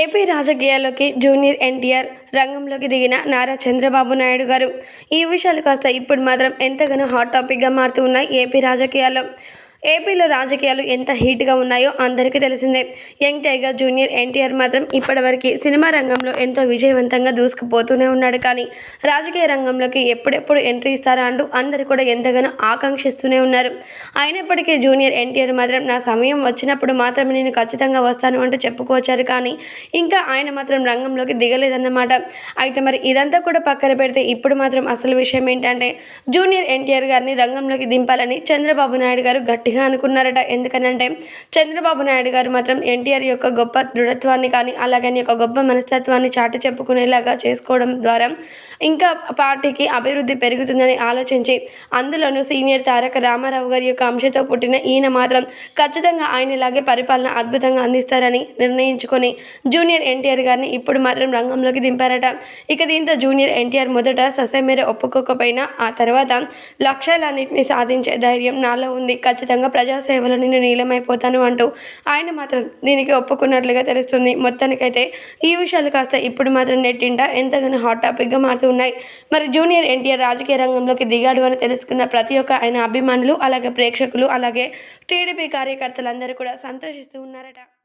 AP రాజకీయాల్లోకి junior NTR రంగంలోకి దిగిన నారా చంద్రబాబు నాయుడు గారు. ఈ విషయాలు కాస్త ఇప్పుడు మాత్రం ఎంతగానో హాట్ టాపిక్గా మారుతూ ఉన్నాయి ఏపీ రాజకీయాల్లో. ఏపీలో రాజకీయాలు ఎంత హీట్గా ఉన్నాయో అందరికీ తెలిసిందే. యంగ్ టైగర్ జూనియర్ ఎన్టీఆర్ మాత్రం ఇప్పటివరకు సినిమా రంగంలో ఎంతో విజయవంతంగా దూసుకుపోతూనే ఉన్నాడు కానీ రాజకీయ రంగంలోకి ఎప్పుడెప్పుడు ఎంట్రీ ఇస్తారా అంటూ అందరు కూడా ఎంతగానో ఆకాంక్షిస్తూనే ఉన్నారు. అయినప్పటికీ జూనియర్ ఎన్టీఆర్ మాత్రం నా సమయం వచ్చినప్పుడు మాత్రం నేను ఖచ్చితంగా వస్తాను అంటూ చెప్పుకోవచ్చారు కానీ ఇంకా ఆయన మాత్రం రంగంలోకి దిగలేదన్నమాట. అయితే మరి ఇదంతా కూడా పక్కన పెడితే ఇప్పుడు మాత్రం అసలు విషయం ఏంటంటే జూనియర్ ఎన్టీఆర్ గారిని రంగంలోకి దింపాలని చంద్రబాబు నాయుడు గారు గట్టి గట్టిగా అనుకున్నారట. ఎందుకనంటే చంద్రబాబు నాయుడు గారు మాత్రం ఎన్టీఆర్ యొక్క గొప్ప దృఢత్వాన్ని కానీ అలాగని యొక్క గొప్ప మనస్తత్వాన్ని చాటి చెప్పుకునేలాగా చేసుకోవడం ద్వారా ఇంకా పార్టీకి అభివృద్ధి పెరుగుతుందని ఆలోచించి అందులోనూ సీనియర్ తారక రామారావు గారి యొక్క అంశతో పుట్టిన ఈయన మాత్రం ఖచ్చితంగా ఆయనలాగే పరిపాలన అద్భుతంగా అందిస్తారని నిర్ణయించుకొని జూనియర్ ఎన్టీఆర్ గారిని ఇప్పుడు మాత్రం రంగంలోకి దింపారట. ఇక దీంతో జూనియర్ ఎన్టీఆర్ మొదట ససమేర ఒప్పుకోకపోయినా ఆ తర్వాత లక్ష్యాలన్నింటినీ సాధించే ధైర్యం నాలో ఉంది. ఖచ్చితంగా ప్రజాసేవలో నేను నీలమైపోతాను అంటూ ఆయన మాత్రం దీనికి ఒప్పుకున్నట్లుగా తెలుస్తుంది. మొత్తానికైతే ఈ విషయాలు కాస్త ఇప్పుడు మాత్రం నెట్టింట ఎంతగానో హాట్ టాపిక్గా మారుతూ ఉన్నాయి. మరి జూనియర్ ఎన్టీఆర్ రాజకీయ రంగంలోకి దిగాడు అని తెలుసుకున్న ప్రతి ఒక్క ఆయన అభిమానులు అలాగే ప్రేక్షకులు అలాగే టీడీపీ కార్యకర్తలందరూ కూడా సంతోషిస్తూ ఉన్నారట.